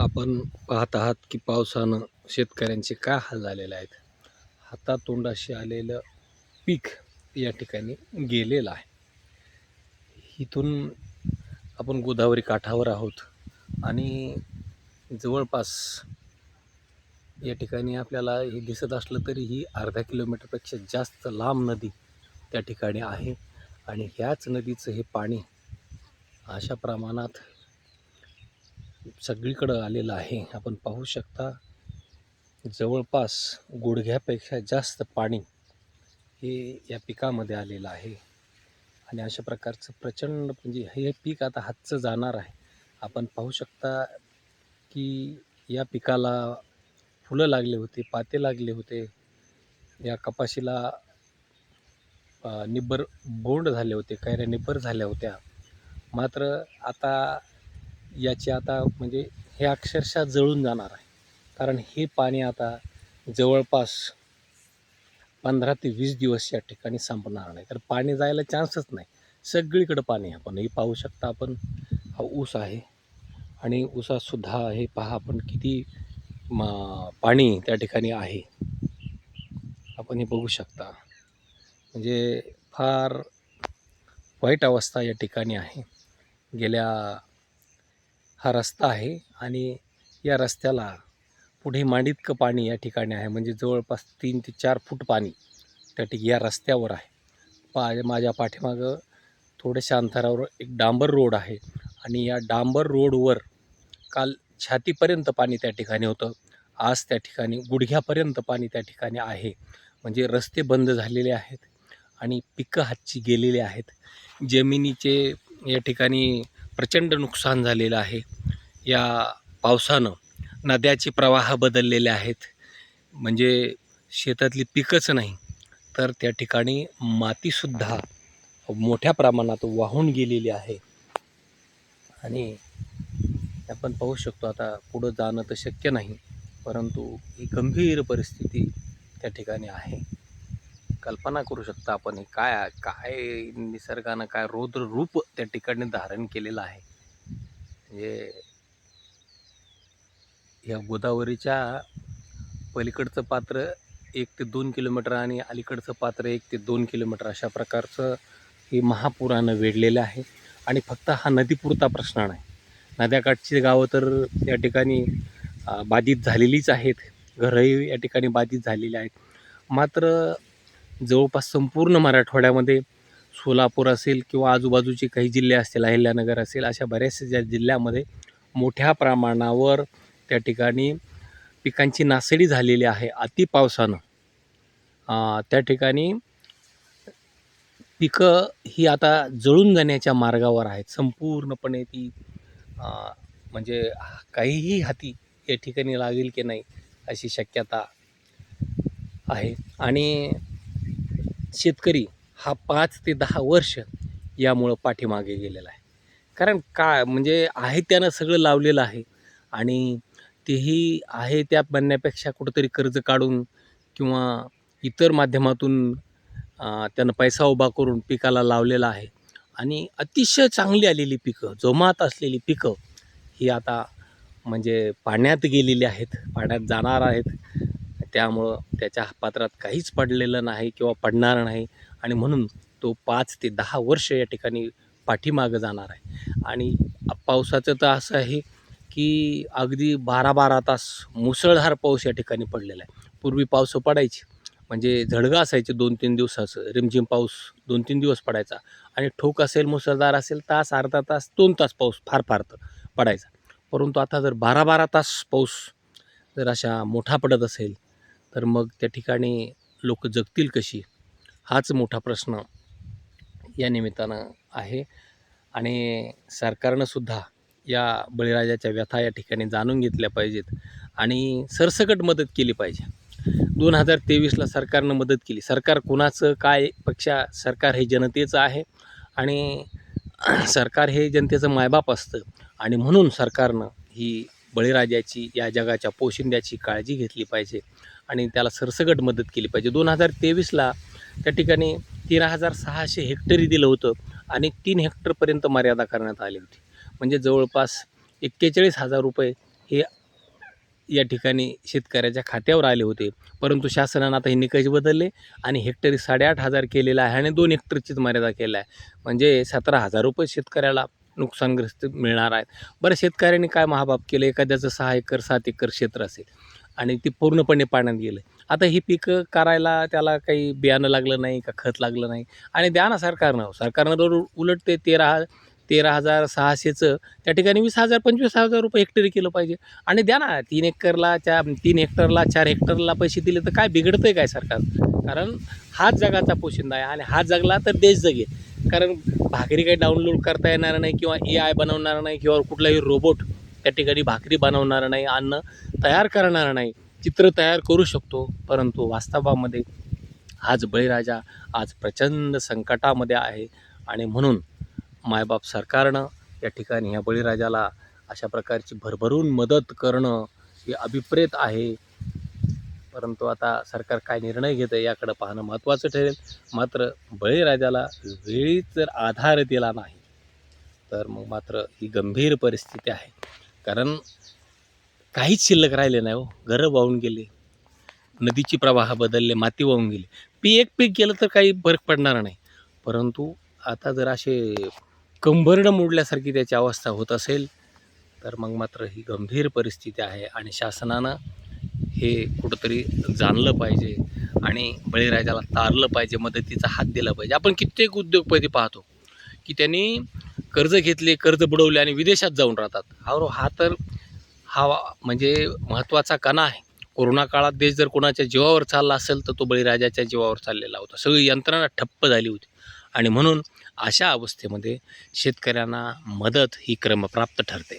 आपण पाहत आहात की पावसानं शेतकऱ्यांचे काय हाल झालेले आहेत? हातातोंडाशी आलेलं पीक या ठिकाणी गेलेलं आहे. इथून आपण गोदावरी काठावर आहोत आणि जवळपास या ठिकाणी आपल्याला हे दिसत असलं तरी ही अर्धा किलोमीटरपेक्षा जास्त लांब नदी त्या ठिकाणी आहे. आणि ह्याच नदीचं हे पाणी अशा प्रमाणात सगळीकडं आलेलं आहे. आपण पाहू शकता जवळपास गुडघ्यापेक्षा जास्त पाणी हे या पिकामध्ये आलेलं आहे. आणि अशा प्रकारचं प्रचंड म्हणजे हे पीक आता हातचं जाणार आहे. आपण पाहू शकता की या पिकाला फुलं लागले होते पाते लागले होते. या कपाशीला निब्बर बोंड झाले होते कैऱ्या निब्बर झाल्या होत्या. मात्र आता याची आता म्हणजे हे अक्षरशः जळून जाणार आहे. कारण हे पाणी आता जवळपास पंधरा ते वीस दिवस या ठिकाणी संपणार नाही. तर पाणी जायला चान्सच नाही. सगळीकडं पाणी आपण हे पाहू शकता आपण. हा ऊस आहे. आणि ऊसातसुद्धा हे पहा आपण किती म पाणी त्या ठिकाणी आहे. आपण हे बघू शकता. म्हणजे फार वाईट अवस्था या ठिकाणी आहे. गेल्या हा रस्ता आहे आणि या रस्त्याला पुढे मांडितकं पाणी या ठिकाणी आहे. म्हणजे जवळपास तीन ते चार फूट पाणी त्या ठिक या रस्त्यावर आहे. पा माझ्या पाठीमागं थोड्याशा अंतरावर एक डांबर रोड आहे आणि या डांबर रोडवर काल छातीपर्यंत पाणी त्या ठिकाणी होतं. आज त्या ठिकाणी गुडघ्यापर्यंत पाणी त्या ठिकाणी आहे. म्हणजे रस्ते बंद झालेले आहेत आणि पिकं हातची गेलेली आहेत. जमिनीचे या ठिकाणी प्रचंड नुकसान झालेलं आहे. या पावसानं नद्याचे प्रवाह बदललेले आहेत. म्हणजे शेतातली पिकंच नाही. तर त्या ठिकाणी मातीसुद्धा मोठ्या प्रमाणात वाहून गेलेली आहे. आणि आपण पाहू शकतो आता पुढं जाणं तर शक्य नाही. परंतु ही गंभीर परिस्थिती त्या ठिकाणी आहे. कल्पना करू शकता आपण हे काय काय निसर्गानं काय रौद्र रूप त्या ठिकाणी धारण केलेलं आहे. म्हणजे या गोदावरीच्या पलीकडचं पात्र एक ते दोन किलोमीटर आणि अलीकडचं पात्र एक ते दोन किलोमीटर अशा प्रकारचं हे महापुरानं वेढलेलं आहे. आणि फक्त हा नदीपुरता प्रश्न नाही. नद्याकाठची गावं तर या ठिकाणी बाधित झालेलीच आहेत. घरंही या ठिकाणी बाधित झालेली आहेत. मात्र जवळपास संपूर्ण मराठवाड्यामध्ये सोलापूर असेल किंवा आजूबाजूचे काही जिल्हे असतील अहिल्यानगर असेल अशा बऱ्याचशा ज्या जिल्ह्यामध्ये मोठ्या प्रमाणावर त्या ठिकाणी पिकांची नासडी झालेली आहे अति पावसानं. त्या ठिकाणी पिकं ही आता जळून जाण्याच्या मार्गावर आहेत. संपूर्णपणे ती म्हणजे काहीही हाती या ठिकाणी लागेल की नाही अशी शक्यता आहे. आणि शेतकरी हा पाच ते दहा वर्ष यामुळं पाठीमागे गेलेला आहे. कारण का म्हणजे आहे त्यानं सगळं लावलेलं आहे आणि तेही आहे त्या बनण्यापेक्षा कुठंतरी कर्ज काढून किंवा इतर माध्यमातून त्यानं पैसा उभा करून पिकाला लावलेला आहे. आणि अतिशय चांगली आलेली पिकं जोमात असलेली पिकं ही आता म्हणजे पाण्यात गेलेली आहेत पाण्यात जाणार आहेत. त्यामुळं त्याच्या पात्रात काहीच पडलेलं नाही किंवा पडणार नाही. आणि म्हणून तो पाच ते दहा वर्ष या ठिकाणी पाठीमागं जाणार आहे. आणि पावसाचं तर असं आहे की अगदी बारा बारा तास मुसळधार पाऊस या ठिकाणी पडलेला आहे. पूर्वी पाऊस पडायची. म्हणजे झडगं असायचे दोन तीन दिवसाचं. रिमझिम पाऊस दोन तीन दिवस पडायचा. आणि ठोक असेल मुसळधार असेल तास अर्धा तास दोन तास पाऊस फार फार तर पडायचा. परंतु आता जर बारा बारा तास पाऊस जर अशा मोठा पडत असेल तर मग त्या ठिकाणी लोक जगतील कशी? हाच मोठा प्रश्न या निमित्तानं आहे. आणि सरकारनं सुद्धा या बळीराजाच्या व्यथा या ठिकाणी जाणून घेतल्या पाहिजेत आणि सरसकट मदत केली पाहिजे. दोन हजार तेवीसला सरकारनं मदत केली. सरकार कुणाचं काय पेक्षा सरकार हे जनतेचं आहे आणि सरकार हे जनतेचं मायबाप असतं. आणि म्हणून सरकारनं ही बळीराजाची या जगाच्या पोशिंद्याची काळजी घेतली पाहिजे आणि त्याला सरसगट मदत केली पाहिजे. दोन हजार तेवीसला त्या ठिकाणी तेरा हजार सहाशे हेक्टरी दिलं होतं आणि तीन हेक्टरपर्यंत मर्यादा करण्यात आली होती. म्हणजे जवळपास एक्केचाळीस हजार रुपये हे या ठिकाणी शेतकऱ्याच्या खात्यावर आले होते. परंतु शासनानं आता हे निकष बदलले आणि हेक्टरी साडेआठ हजार केलेला आहे आणि दोन हेक्टरचीच मर्यादा केला आहे. म्हणजे सतरा हजार रुपये शेतकऱ्याला नुकसानग्रस्त मिळणार आहेत. बरं शेतकऱ्यांनी काय महाबाप केलं? एखाद्याचं सहा एकर सात एकर क्षेत्र असेल आणि ते पूर्णपणे पाण्यात गेलं. आता ही पिकं करायला त्याला काही बियाणं लागलं नाही का खत लागलं नाही? आणि द्या ना सरकारनं सरकारनं दर उलट ते तेरा तेरा हजार सहाशेचं त्या ठिकाणी वीस हजार पंचवीस हजार रुपये हेक्टरी केलं पाहिजे. आणि द्या ना तीन एकरला चार तीन हेक्टरला चार हेक्टरला पैसे दिले तर काय बिघडतं आहे काय सरकार? कारण हाच जगाचा पोशिंदा आहे आणि हा जगला तर देश जगेल. कारण भाकरी काही डाउनलोड करता येणार नाही किंवा ए आय बनवणार नाही किंवा कुठलाही रोबोट त्या ठिकाणी भाकरी बनवणार नाही अन्न तयार करणार नाही चित्र तयार करू शकतो. परंतु वास्तवामध्ये हाच बळीराजा आज प्रचंड संकटामध्ये आहे आणि म्हणून मायबाप सरकारनं या ठिकाणी ह्या बळीराजाला अशा प्रकारची भरभरून मदत करणं हे अभिप्रेत आहे. परंतु आता सरकार काय निर्णय घेतं याकडं पाहणं महत्त्वाचं ठरेल. मात्र बळीराजाला वेळीच जर आधार दिला नाही तर मग मात्र ही गंभीर परिस्थिती आहे. कारण काहीच शिल्लक राहिले नाही हो. घरं वाहून गेले नदीची प्रवाह बदलले माती वाहून गेली. पी एक पीक गेलं तर काही फरक पडणार नाही. परंतु आता जर असे कंबरडं मोडल्यासारखी त्याची अवस्था होत असेल तर मग मात्र ही गंभीर परिस्थिती आहे आणि शासनानं हे कुठंतरी जाणलं पाहिजे आणि बळीराजाला तारलं पाहिजे मदतीचा हात दिला पाहिजे. आपण कित्येक उद्योगपती पाहतो की त्यांनी कर्ज घेतले कर्ज बुडवले आणि विदेशात जाऊन राहतात. हा हा तर हा म्हणजे महत्त्वाचा कणा आहे. कोरोना काळात देश जर कोणाच्या जीवावर चालला असेल तर तो बळीराजाच्या जीवावर चाललेला होता. सगळी यंत्रणा ठप्प झाली होती. आणि म्हणून अशा अवस्थेमध्ये शेतकऱ्यांना मदत ही क्रमप्राप्त ठरते.